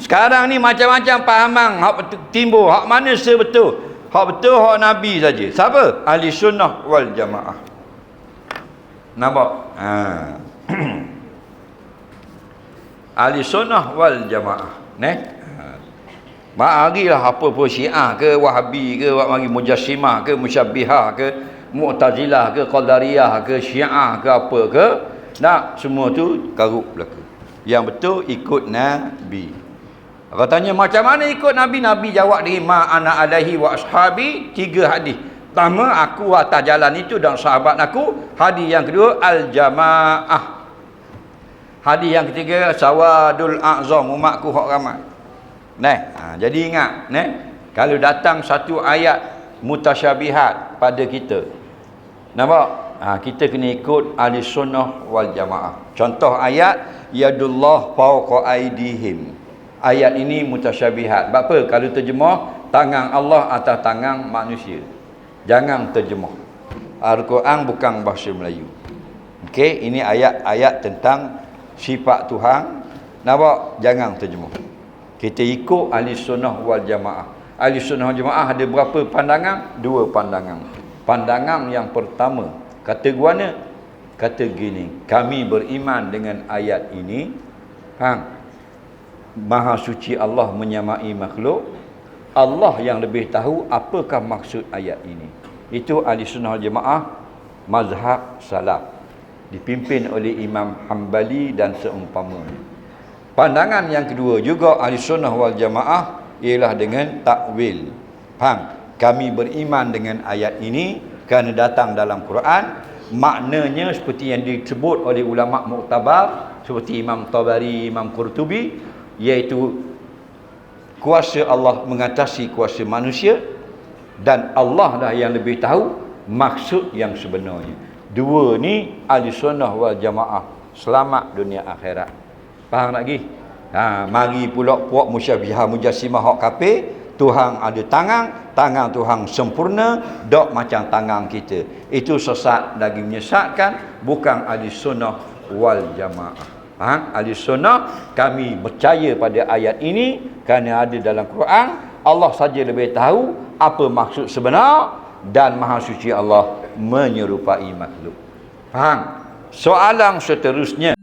Sekarang ni macam-macam pahaman hak timbul, hak mana sebetul? Hak betul hak nabi saja. Siapa? Ahli sunnah wal jamaah. Nampak? Ha. Ahli sunnah wal jamaah. Neh? Ha. Marilah apa pun Syiah ke Wahabi ke mari Mujassimah ke Musyabbihah ke Mu'tazilah ke Qadariyah ke Syiah ke apa ke nak semua tu karut belaka. Yang betul ikut Nabi. Katanya macam mana ikut Nabi? Nabi jawab dengan ma ana alaihi wa ashabi tiga hadis. Pertama aku atas jalan itu dan sahabat aku. Hadis yang kedua al jamaah. Hadis yang ketiga sawadul a'zam umatku hak ramai. Nah, ha, jadi ingat, nah, kalau datang satu ayat mutasyabihat pada kita. Nampak? Ha, kita kena ikut ahli sunnah wal jamaah. Contoh ayat yadullah fawqa aidihim. Ayat ini mutasyabihat. Sebab apa? Kalau terjemah tangan Allah atas tangan manusia. Jangan terjemah. Al-Quran bukan bahasa Melayu. Okey, ini ayat-ayat tentang sifat Tuhan. Nampak? Jangan terjemah. Kita ikut ahli sunnah wal jamaah. Ahli sunnah wal jamaah ada berapa pandangan? Dua pandangan. Pandangan yang pertama, kata guana, kata gini, kami beriman dengan ayat ini. Faham? Maha suci Allah menyamai makhluk. Allah yang lebih tahu apakah maksud ayat ini. Itu ahli sunnah wal jamaah mazhab salaf. Dipimpin oleh Imam Hambali dan seumpamanya. Pandangan yang kedua juga ahli sunnah wal jamaah ialah dengan takwil. Faham? Kami beriman dengan ayat ini kerana datang dalam Quran. Maknanya seperti yang disebut oleh ulama muktabar seperti Imam Tabari, Imam Qurtubi iaitu kuasa Allah mengatasi kuasa manusia dan Allah lah yang lebih tahu maksud yang sebenarnya. Dua ni ahli sunnah wal jamaah selamat dunia akhirat. Faham lagi? Ha, mari pula puak musyabbihah mujassimah hak kafir, Tuhan ada tangan, tangan Tuhan sempurna, dok macam tangan kita. Itu sesat lagi menyesatkan, bukan ahli sunnah wal jamaah. Ha? Ahli sunnah kami percaya pada ayat ini kerana ada dalam Quran, Allah saja lebih tahu apa maksud sebenar dan maha suci Allah menyerupai makhluk. Faham? Soalan seterusnya